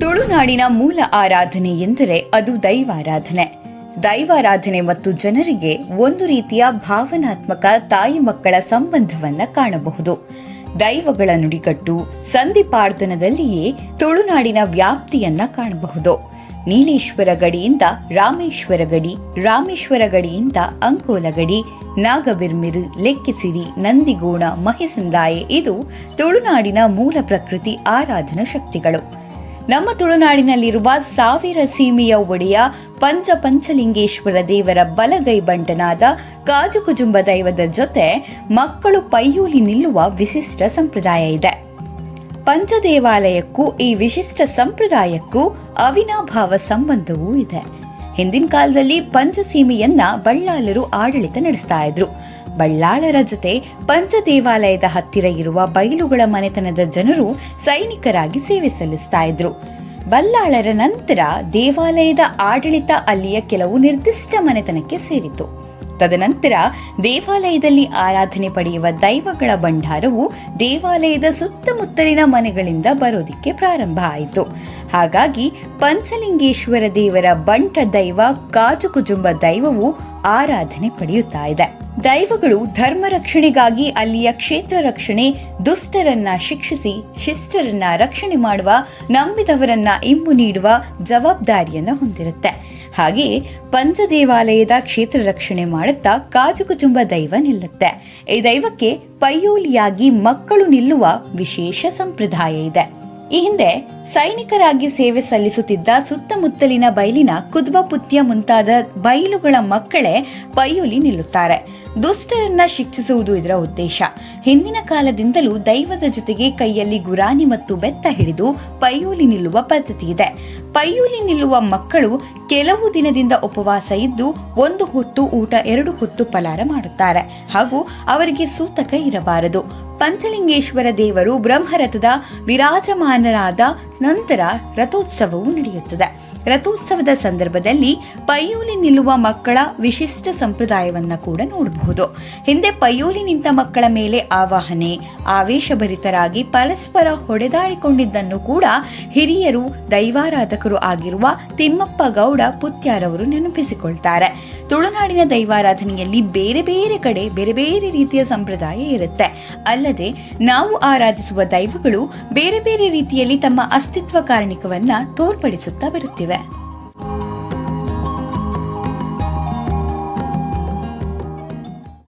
ತುಳುನಾಡಿನ ಮೂಲ ಆರಾಧನೆ ಎಂದರೆ ಅದು ದೈವಾರಾಧನೆ. ದೈವಾರಾಧನೆ ಮತ್ತು ಜನರಿಗೆ ಒಂದು ರೀತಿಯ ಭಾವನಾತ್ಮಕ ತಾಯಿ ಮಕ್ಕಳ ಸಂಬಂಧವನ್ನ ಕಾಣಬಹುದು. ದೈವಗಳ ನುಡಿಗಟ್ಟು ಸಂಧಿಪಾರ್ಧನದಲ್ಲಿಯೇ ತುಳುನಾಡಿನ ವ್ಯಾಪ್ತಿಯನ್ನ ಕಾಣಬಹುದು. ನೀಲೇಶ್ವರ ಗಡಿಯಿಂದ ರಾಮೇಶ್ವರ ಗಡಿ, ರಾಮೇಶ್ವರ ಗಡಿಯಿಂದ ಅಂಕೋಲ ಗಡಿ, ನಾಗಬಿರ್ಮಿರು, ಲೆಕ್ಕಿಸಿರಿ, ನಂದಿಗೋಣ, ಮಹಿಸಂದಾಯೆ ಇದು ತುಳುನಾಡಿನ ಮೂಲ ಪ್ರಕೃತಿ ಆರಾಧನಾ ಶಕ್ತಿಗಳು. ನಮ್ಮ ತುಳುನಾಡಿನಲ್ಲಿರುವ ಸಾವಿರ ಸೀಮೆಯ ಒಡೆಯ ಪಂಚ ಪಂಚಲಿಂಗೇಶ್ವರ ದೇವರ ಬಲಗೈ ಬಂಟನಾದ ಕಾಜುಕುಜುಂಬ ದೈವದ ಜೊತೆ ಮಕ್ಕಳು ಪೈಯೂಲಿ ನಿಲ್ಲುವ ವಿಶಿಷ್ಟ ಸಂಪ್ರದಾಯ ಇದೆ. ಪಂಚದೇವಾಲಯಕ್ಕೂ ಈ ವಿಶಿಷ್ಟ ಸಂಪ್ರದಾಯಕ್ಕೂ ಅವಿನಾಭಾವ ಸಂಬಂಧವೂ ಇದೆ. ಹಿಂದಿನ ಕಾಲದಲ್ಲಿ ಪಂಚಸೀಮೆಯನ್ನ ಬಳ್ಳಾಲರು ಆಡಳಿತ ನಡೆಸ್ತಾ ಇದ್ರು. ಬಳ್ಳಾಳರ ಜೊತೆ ಪಂಚದೇವಾಲಯದ ಹತ್ತಿರ ಇರುವ ಬಯಲುಗಳ ಮನೆತನದ ಜನರು ಸೈನಿಕರಾಗಿ ಸೇವೆ ಸಲ್ಲಿಸ್ತಾ ಇದ್ರು. ಬಲ್ಲಾಳರ ನಂತರ ದೇವಾಲಯದ ಆಡಳಿತ ಅಲ್ಲಿಯ ಕೆಲವು ನಿರ್ದಿಷ್ಟ ಮನೆತನಕ್ಕೆ ಸೇರಿತು ತದನಂತರ ದೇವಾಲಯದಲ್ಲಿ ಆರಾಧನೆ ಪಡೆಯುವ ದೈವಗಳ ಭಂಡಾರವು ದೇವಾಲಯದ ಸುತ್ತಮುತ್ತಲಿನ ಮನೆಗಳಿಂದ ಬರೋದಿಕ್ಕೆ ಪ್ರಾರಂಭ ಆಯಿತು. ಹಾಗಾಗಿ ಪಂಚಲಿಂಗೇಶ್ವರ ದೇವರ ಬಂಟ ದೈವ ಕಾಜುಕುಜುಂಬ ದೈವವು ಆರಾಧನೆ ಪಡೆಯುತ್ತಾ ಇದೆ. ದೈವಗಳು ಧರ್ಮ ರಕ್ಷಣೆಗಾಗಿ ಅಲ್ಲಿಯ ಕ್ಷೇತ್ರ ರಕ್ಷಣೆ, ದುಷ್ಟರನ್ನ ಶಿಕ್ಷಿಸಿ, ಶಿಷ್ಟರನ್ನ ರಕ್ಷಣೆ ಮಾಡುವ, ನಂಬಿದವರನ್ನ ಇಂಬು ನೀಡುವ ಜವಾಬ್ದಾರಿಯನ್ನು ಹೊಂದಿರುತ್ತೆ. ಹಾಗೆಯೇ ಪಂಚದೇವಾಲಯದ ಕ್ಷೇತ್ರ ರಕ್ಷಣೆ ಮಾಡುತ್ತಾ ಕಾಜುಕುಜುಂಬ ದೈವ ನಿಲ್ಲುತ್ತೆ. ಈ ದೈವಕ್ಕೆ ಪೈಯೋಲಿಯಾಗಿ ಮಕ್ಕಳು ನಿಲ್ಲುವ ವಿಶೇಷ ಸಂಪ್ರದಾಯ ಇದೆ. ಈ ಹಿಂದೆ ಸೈನಿಕರಾಗಿ ಸೇವೆ ಸಲ್ಲಿಸುತ್ತಿದ್ದ ಸುತ್ತಮುತ್ತಲಿನ ಬಯಲಿನ ಕುದ್ವಪುತ್ಯ ಮುಂತಾದ ಬಯಲುಗಳ ಮಕ್ಕಳೇ ಪೈಯುಲಿ ನಿಲ್ಲುತ್ತಾರೆ. ದುಷ್ಟರನ್ನ ಶಿಕ್ಷಿಸುವುದು ಇದರ ಉದ್ದೇಶ. ಹಿಂದಿನ ಕಾಲದಿಂದಲೂ ದೈವದ ಜೊತೆಗೆ ಕೈಯಲ್ಲಿ ಗುರಾನಿ ಮತ್ತು ಬೆತ್ತ ಹಿಡಿದು ಪೈಯೂಲಿ ನಿಲ್ಲುವ ಪದ್ಧತಿ ಇದೆ. ಪೈಯೂಲಿ ನಿಲ್ಲುವ ಮಕ್ಕಳು ಕೆಲವು ದಿನದಿಂದ ಉಪವಾಸ ಇದ್ದು ಒಂದು ಹೊತ್ತು ಊಟ, ಎರಡು ಹೊತ್ತು ಫಲಾರ ಮಾಡುತ್ತಾರೆ. ಹಾಗೂ ಅವರಿಗೆ ಸೂತಕ ಇರಬಾರದು. ಪಂಚಲಿಂಗೇಶ್ವರ ದೇವರು ಬ್ರಹ್ಮರಥದ ವಿರಾಜಮಾನರಾದ ನಂತರ ರಥೋತ್ಸವವು ನಡೆಯುತ್ತದೆ. ರಥೋತ್ಸವದ ಸಂದರ್ಭದಲ್ಲಿ ಪೈಯೋಲಿ ನಿಲ್ಲುವ ಮಕ್ಕಳ ವಿಶಿಷ್ಟ ಸಂಪ್ರದಾಯವನ್ನು ಕೂಡ ನೋಡಬಹುದು. ಹಿಂದೆ ಪೈಯೋಲಿ ನಿಂತ ಮಕ್ಕಳ ಮೇಲೆ ಆವಾಹನೆ, ಆವೇಶಭರಿತರಾಗಿ ಪರಸ್ಪರ ಹೊಡೆದಾಡಿಕೊಂಡಿದ್ದನ್ನು ಕೂಡ ಹಿರಿಯರು, ದೈವಾರಾಧಕರು ಆಗಿರುವ ತಿಮ್ಮಪ್ಪ ಗೌಡ ಪುತ್ಯಾರವರು ನೆನಪಿಸಿಕೊಳ್ತಾರೆ. ತುಳುನಾಡಿನ ದೈವಾರಾಧನೆಯಲ್ಲಿ ಬೇರೆ ಬೇರೆ ಕಡೆ ಬೇರೆ ಬೇರೆ ರೀತಿಯ ಸಂಪ್ರದಾಯ ಇರುತ್ತೆ. ಅಲ್ಲದೆ ನಾವು ಆರಾಧಿಸುವ ದೈವಗಳು ಬೇರೆ ಬೇರೆ ರೀತಿಯಲ್ಲಿ ತಮ್ಮ ಅಸ್ತಿತ್ವ ಕಾರಣಿಕವನ್ನ ತೋರ್ಪಡಿಸುತ್ತಾ ಬರುತ್ತಿವೆ.